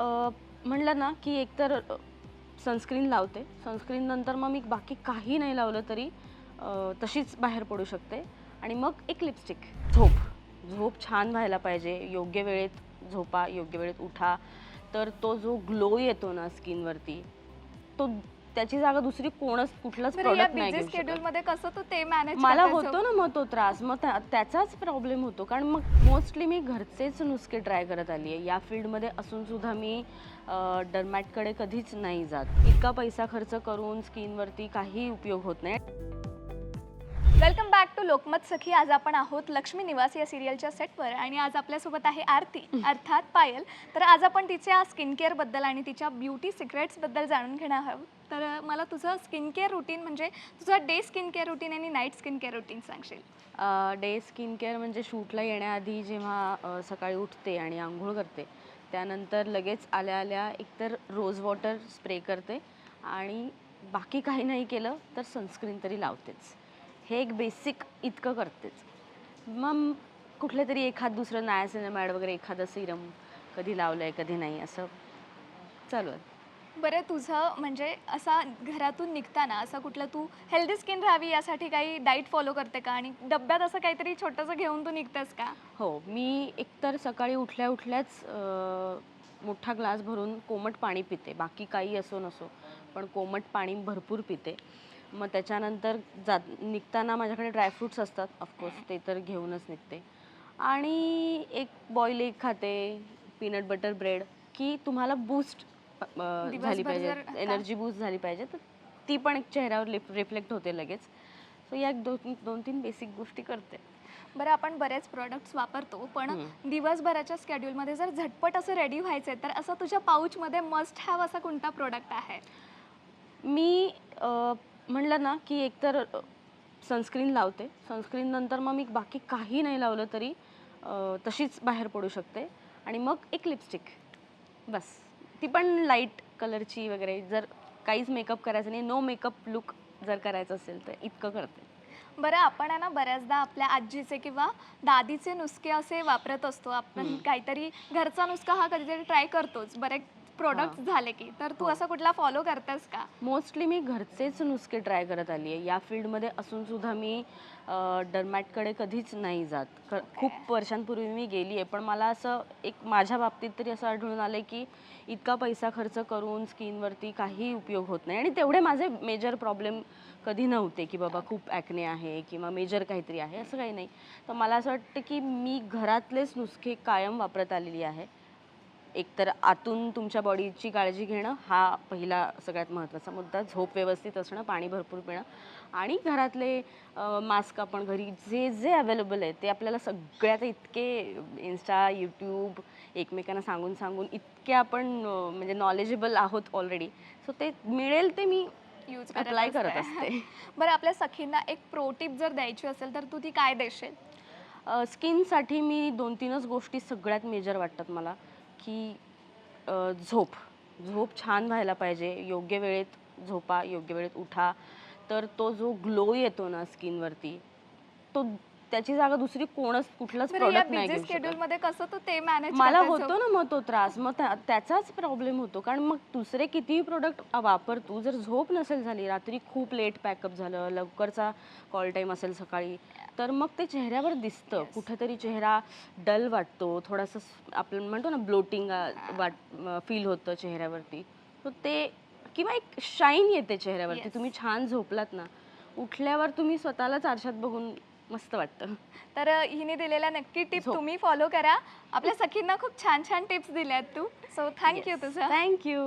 म्हणलं ना की एकतर सनस्क्रीन लावते. सनस्क्रीन नंतर मग मी बाकी काही नाही लावलं तरी तशीच बाहेर पडू शकते. आणि मग एक लिपस्टिक झोप. झोप छान व्हायला पाहिजे. योग्य वेळेत झोपा योग्य वेळेत उठा. तर तो जो ग्लो येतो ना स्किनवरती तो त्याची जागा दुसरी कोणच कुठलंच प्रोडक्ट नाही मध्ये कसं तू ते मॅनेज मला होतो ना मग तो त्रास. मग त्या- त्याचाच प्रॉब्लेम होतो. कारण मग मोस्टली मी घरचेच नुसके ट्राय करत आली आहे या फील्डमध्ये असून सुद्धा मी डर्मॅटकडे कधीच नाही जात. इतका पैसा खर्च करून स्किनवरती काही उपयोग होत नाही. Welcome back to Lokmat Sakhi. आज आपण आहोत लक्ष्मी निवास या सिरियलच्या सेटवर आणि आज आपल्यासोबत आहे आरती अर्थात पायल. तर आज आपण तिच्या स्किन केअरबद्दल आणि तिच्या ब्युटी सिक्रेट्सबद्दल जाणून घेणार आहोत. तर मला तुझं स्किन केअर रुटीन म्हणजे तुझं डे स्किन केअर रुटीन आणि नाईट स्किन केअर रुटीन सांगशील? डे स्किन केअर म्हणजे शूटला येण्याआधी जेव्हा सकाळी उठते आणि आंघोळ करते त्यानंतर लगेच आल्या आल्या एकतर रोज वॉटर स्प्रे करते आणि बाकी काही नाही केलं तर सनस्क्रीन तरी लावतेच. हे एक बेसिक इतकं करतेच. मग कुठले तरी एखाद दुसरं नायसिनमॅड वगैरे एखादं सिरम कधी लावलं आहे कधी नाही असं चालू आहे. बरं तुझं म्हणजे असा घरातून निघताना असं कुठलं तू हेल्दी स्किन राहावी यासाठी काही डाईट फॉलो करते का? आणि डब्यात असं काहीतरी छोटंसं घेऊन तू निघतेस का? हो मी एकतर सकाळी उठल्या उठल्याच मोठा ग्लास भरून कोमट पाणी पिते. बाकी काही असो नसो पण कोमट पाणी भरपूर पिते. मग त्याच्यानंतर जात निघताना माझ्याकडे ड्रायफ्रूट्स असतात. ऑफकोर्स ते तर घेऊनच निघते. आणि एक बॉईल एग खाते पीनट बटर ब्रेड की तुम्हाला बूस्ट झाली पाहिजे. एनर्जी बूस्ट झाली पाहिजे. तर ती पण एक चेहऱ्यावर रिफ्लेक्ट होते लगेच. सो या एक दोन दोन तीन बेसिक गोष्टी करते. बरं आपण बरेच प्रोडक्ट्स वापरतो पण दिवसभराच्या स्केड्यूलमध्ये जर झटपट असं रेडी व्हायचं तर असं तुझ्या पाऊचमध्ये मस्ट हॅव असा कोणता प्रोडक्ट आहे? मी म्हणलं ना की एकतर सनस्क्रीन लावते. सनस्क्रीन नंतर मग मी बाकी काही नाही लावलं तरी तशीच बाहेर पडू शकते. आणि मग एक लिपस्टिक बस. ती पण लाइट कलरची वगैरे. जर काहीच मेकअप करायचं नाही नो मेकअप लुक जर करायचं असेल तर इतकं करते. बरं आपण आहे ना बऱ्याचदा आपल्या आजीचे किंवा दादीचे नुसके असे वापरत असतो. आपण काहीतरी घरचा नुसका हा कधीतरी ट्राय करतोच. बरेच प्रोडक्ट झाले की. तर तू हो. असं कुठला फॉलो करतेस का? मोस्टली मी घरचेच नुसके ट्राय करत आली आहे या फील्डमध्ये असून सुद्धा मी डर्मॅटकडे कधीच नाही जात. खूप वर्षांपूर्वी मी गेली आहे पण मला असं एक माझ्या बाबतीत तरी असं आढळून आलं की इतका पैसा खर्च करून स्किनवरती काही उपयोग होत नाही. आणि तेवढे माझे मेजर प्रॉब्लेम कधी नव्हते की बाबा खूप ॲक्ने आहे किंवा मेजर काहीतरी आहे असं काही नाही. तर मला असं वाटतं की मी घरातलेच नुसके कायम वापरत आलेली आहे. एकतर आतून तुमच्या बॉडीची काळजी घेणं हा पहिला सगळ्यात महत्त्वाचा मुद्दा. झोप व्यवस्थित असणं पाणी भरपूर पिणं आणि घरातले मास्क आपण घरी जे जे अवेलेबल आहे ते आपल्याला सगळ्यात इतके इन्स्टा यूट्यूब एकमेकांना सांगून सांगून इतके आपण म्हणजे नॉलेजेबल आहोत ऑलरेडी सो ते मिळेल ते मी यूज अप्लाय करत असते. बरं आपल्या सखींना एक प्रो टिप जर द्यायची असेल तर तू ती काय देशील? स्किनसाठी मी दोन तीनच गोष्टी सगळ्यात मेजर वाटतात मला. की झोप. झोप छान व्हायला पाहिजे. योग्य वेळेत झोपा योग्य वेळेत उठा. तर तो जो ग्लो येतो ना स्किनवरती तो त्याची जागा दुसरी कोणच कुठलंच प्रोडक्ट नाही शेड्यूल मध्ये कसं तू ते मॅनेज मला होतो ना मग तो त्रास. मग त्या- त्याचाच प्रॉब्लेम होतो. कारण मग दुसरे कितीही प्रोडक्ट वापर तू जर झोप नसेल झाली रात्री खूप लेट पॅकअप झालं लवकरचा कॉल टाईम असेल सकाळी तर मग ते चेहऱ्यावर दिसतं. Yes. कुठेतरी चेहरा डल वाटतो. थोडासा स- आपण म्हणतो ना ब्लोटिंग वाट फील होतं चेहऱ्यावरती. तर ते किंवा एक शाईन येते चेहऱ्यावरती. Yes. तुम्ही छान झोपलात ना उठल्यावर तुम्ही स्वतःलाच आरशात बघून मस्त वाटतं. तर हिने दिलेल्या नक्की टिप झोप. तुम्ही फॉलो करा. आपल्या सखींना खूप छान छान टिप्स दिल्यात तू. सो थँक्यू तुझं. Thank you